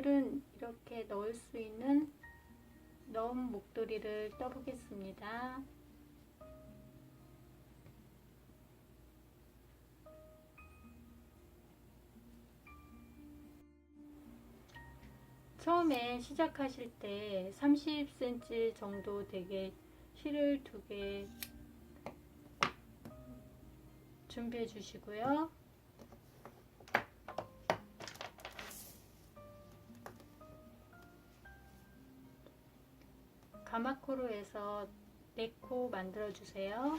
오늘은 이렇게 넣을 수 있는 넣은 목도리를 떠보겠습니다. 처음에 시작하실 때 30cm 정도 되게 실을 두 개 준비해 주시고요. 가마코로에서 4코 만들어 주세요.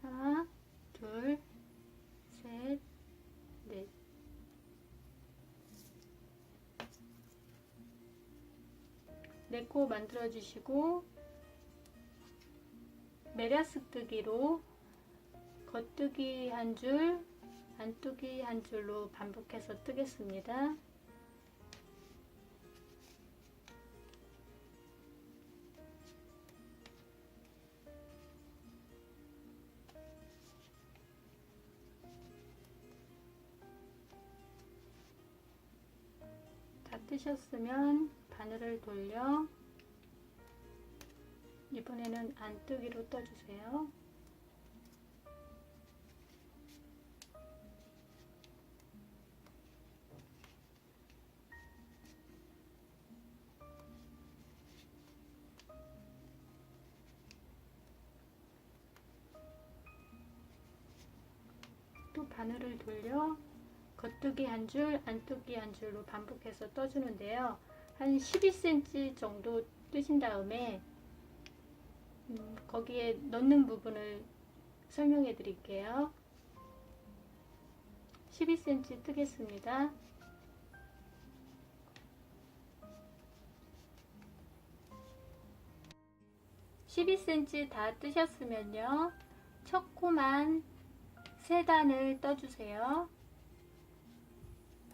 하나, 둘, 셋, 넷. 네코 만들어 주시고 메리아스뜨기로 겉뜨기 한 줄, 안뜨기 한 줄로 반복해서 뜨겠습니다. 다 뜨셨으면 바늘을 돌려 이번에는 안뜨기로 떠주세요. 바늘을 돌려 겉뜨기 한 줄, 안뜨기 한 줄로 반복해서 떠주는데요. 한 12cm 정도 뜨신 다음에 음, 거기에 넣는 부분을 설명해 드릴게요. 12cm 뜨겠습니다. (12cm) 다 뜨셨으면요 첫 코만 세 단을 떠주세요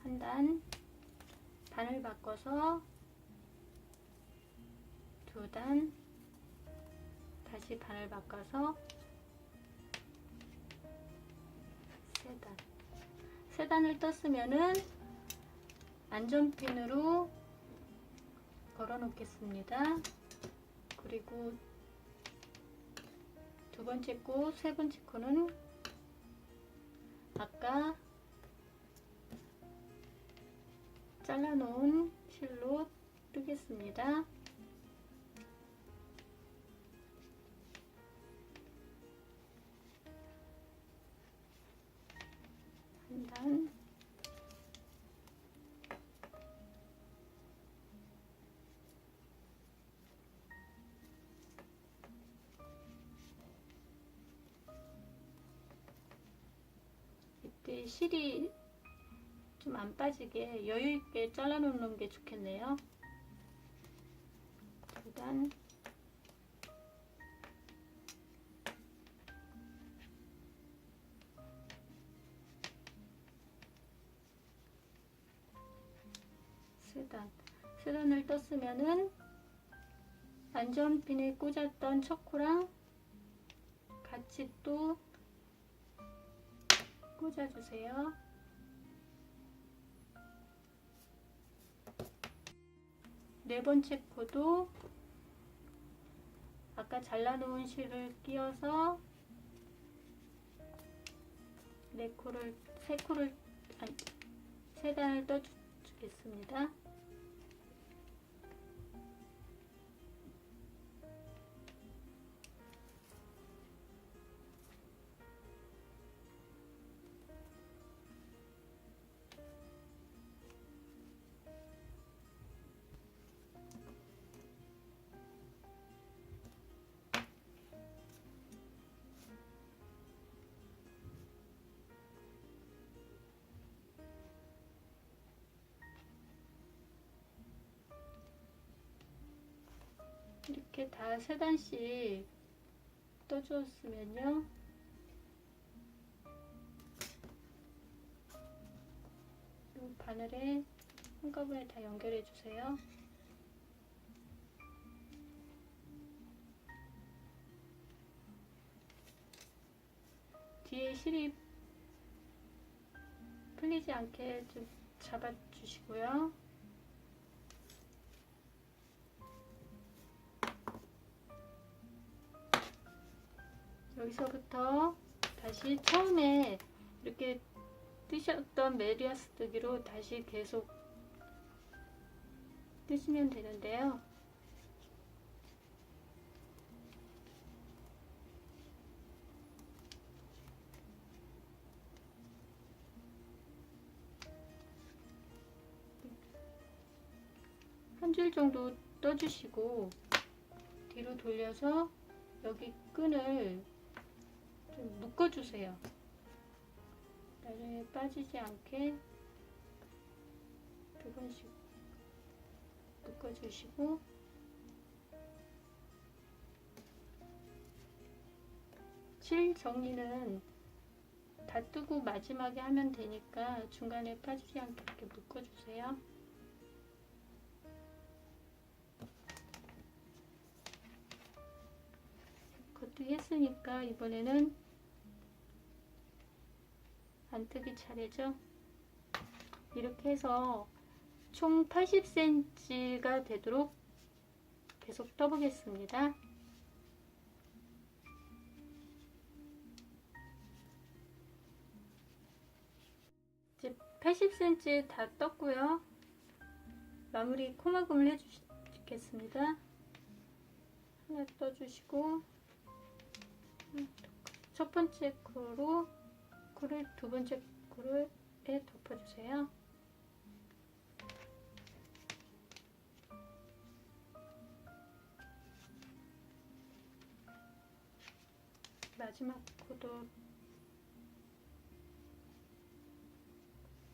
한단 반을 바꿔서 두 단 다시 반을 바꿔서 세 단. 세 단을 떴으면은 안전핀으로 걸어 놓겠습니다. 그리고 두 번째 코, 세 번째 코는 아까 잘라 놓은 실로 뜨겠습니다. 한 단, 이때 실이 좀 안 빠지게 여유 있게 잘라 놓는 게 좋겠네요. 두 단, 세단. 세단을 떴으면은 안전핀에 꽂았던 척코랑 같이 또 꽂아주세요. 네 번째 코도 아까 잘라놓은 실을 끼워서 네 코를 세 코를 아니 세 단을 떠주겠습니다. 이렇게 다 세 단씩 떠주었으면요. 이 바늘에 한꺼번에 다 연결해 주세요. 뒤에 실이 풀리지 않게 좀 잡아주시고요. 여기서부터 다시 처음에 이렇게 뜨셨던 메리아스 뜨기로 다시 계속 뜨시면 되는데요. 한 줄 정도 떠주시고 뒤로 돌려서 여기 끈을 좀 묶어주세요. 나중에 빠지지 않게 두 번씩 묶어주시고 실 정리는 다 뜨고 마지막에 하면 되니까 중간에 빠지지 않게 이렇게 묶어주세요. 겉뜨기 했으니까 이번에는 안뜨기 차례죠. 이렇게 해서 총 80cm가 되도록 계속 떠보겠습니다. 이제 80cm 다 떴고요. 마무리 코막음을 해주시겠습니다. 하나 떠주시고 첫 번째 코로 코를 두 번째 코를 에 덮어주세요. 마지막 코도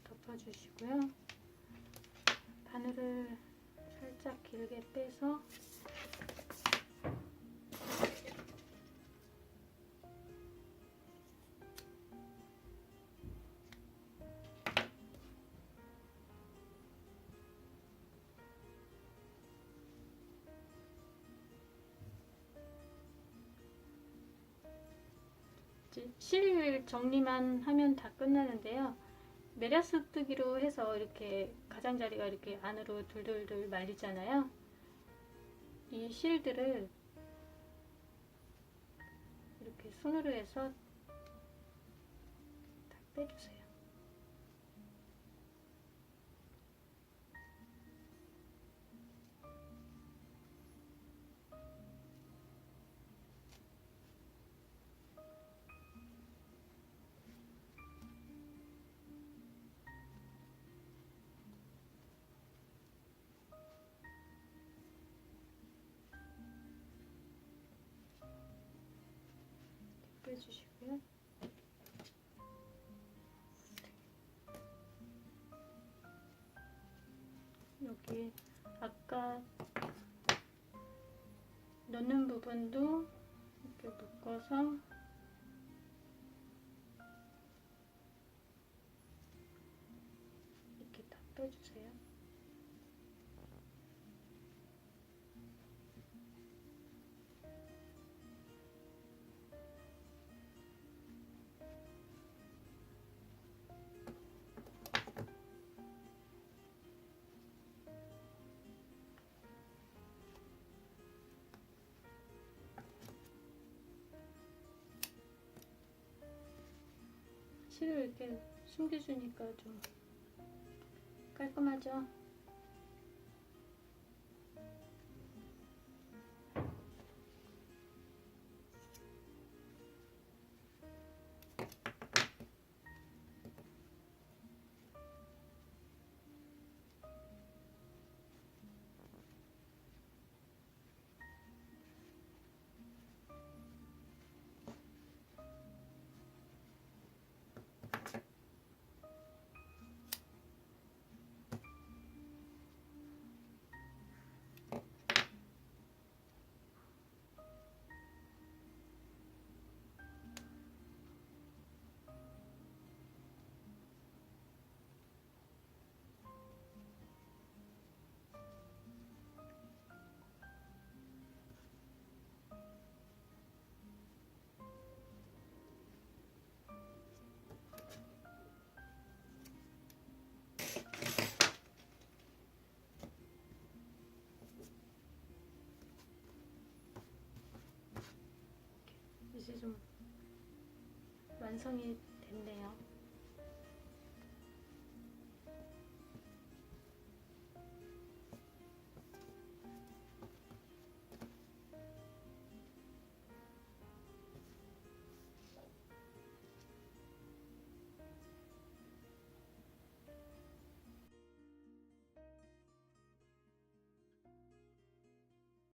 덮어주시고요. 바늘을 살짝 길게 빼서 실 정리만 하면 다 끝나는데요. 메라스 뜨기로 해서 이렇게 가장자리가 이렇게 안으로 돌돌돌 말리잖아요. 이 실들을 이렇게 손으로 해서 다 빼주세요. 빼주시고요. 여기 아까 넣는 부분도 이렇게 묶어서 실을 이렇게 숨겨주니까 좀 깔끔하죠? 이렇게 좀 완성이 됐네요.